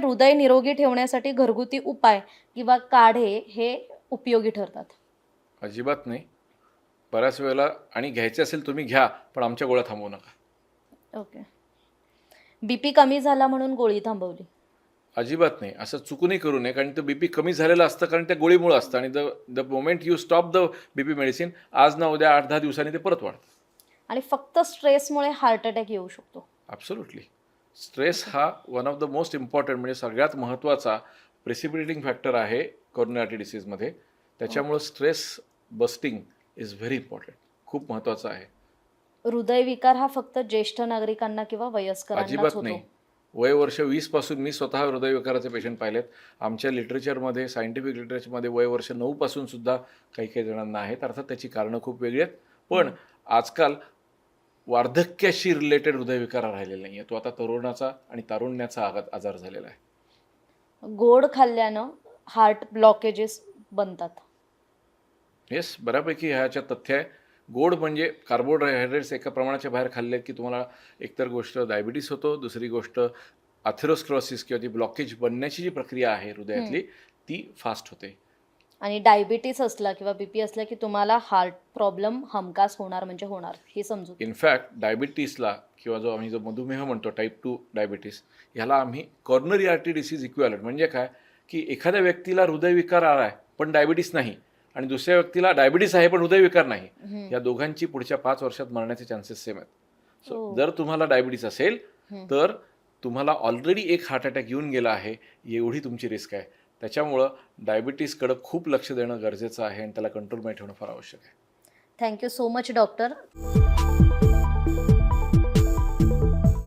हृदय निरोगी ठेवण्यासाठी घरगुती उपाय किंवा काढे हे उपयोगी ठरतात. अजिबात नाही. बऱ्याच वेळेला आणि घ्यायचे असेल तुम्ही घ्या पण आमच्या गोळ्या थांबवू नका. ओके. बीपी कमी झाला म्हणून गोळी थांबवली. अजिबात नाही. असं चुकूनही करू नये कारण ते बीपी कमी झालेलं असतं कारण त्या गोळीमुळं असतं आणि the the moment you stop the BP medicine आज ना उद्या आठ दहा दिवसांनी ते परत वाढतं. आणि फक्त स्ट्रेसमुळे हार्ट अटॅक येऊ शकतो. ॲब्सोल्युटली स्ट्रेस हा one of the most important म्हणजे सगळ्यात महत्त्वाचा प्रेसिपिटेटिंग फॅक्टर आहे कोरोनाटी डिसीजमध्ये त्याच्यामुळं stress busting is very important खूप महत्त्वाचं आहे. हृदयविकार हा फक्त ज्येष्ठ नागरिकांना किंवा वयस्करांनाच अजिबात होतो. नाही. वय वर्ष वीसपासून मी स्वतः हृदयविकाराचे पेशंट पाहिलेत. आमच्या लिटरेचरमध्ये सायंटिफिक लिटरेचरमध्ये वय वर्ष नऊपासून सुद्धा काही काही जणांना आहेत. अर्थात त्याची कारणं खूप वेगळी आहेत. पण आजकाल वार्धक्याशी रिलेटेड हृदयविकार राहिलेला नाही आहे तो आता तरुणाचा आणि तारुण्याचा आघात आजार झालेला आहे. गोड खाल्ल्यानं हार्ट ब्लॉकेजेस बनतात. येस बऱ्यापैकी ह्याच्या तथ्य आहे. गोड म्हणजे कार्बोहायड्रेट्स एका प्रमाणाच्या बाहेर खाल्ले की तुम्हाला एकतर गोष्ट डायबिटीस होतो दुसरी गोष्ट अथेरोस्क्रोसिस किंवा ती ब्लॉकेज बनण्याची जी प्रक्रिया आहे हृदयातली ती फास्ट होते. आणि डायबिटीस असला किंवा बीपी असला की तुम्हाला हार्ट प्रॉब्लेम हमखास होणार म्हणजे होणार हे समजू इनफॅक्ट डायबिटीसला किंवा जो आम्ही जो मधुमेह म्हणतो टाईप टू डायबिटीस ह्याला आम्ही कॉर्नरी आर्टरी डिसीज इक्विवलेंट म्हणजे काय की एखाद्या व्यक्तीला हृदयविकार आला आहे पण डायबिटीस नाही आणि दुसऱ्या व्यक्तीला डायबिटीस आहे पण हृदयविकार नाही. या दोघांची पुढच्या पाच वर्षात मरण्याचे चान्सेस सेम आहेत सो हो. जर तुम्हाला डायबिटीस असेल. तर तुम्हाला ऑलरेडी एक हार्ट अटॅक येऊन गेला आहे एवढी तुमची रिस्क आहे त्याच्यामुळं डायबिटीसकडं खूप लक्ष देणं गरजेचं आहे आणि त्याला कंट्रोलमध्ये ठेवणं फार आवश्यक आहे. Thank you so much doctor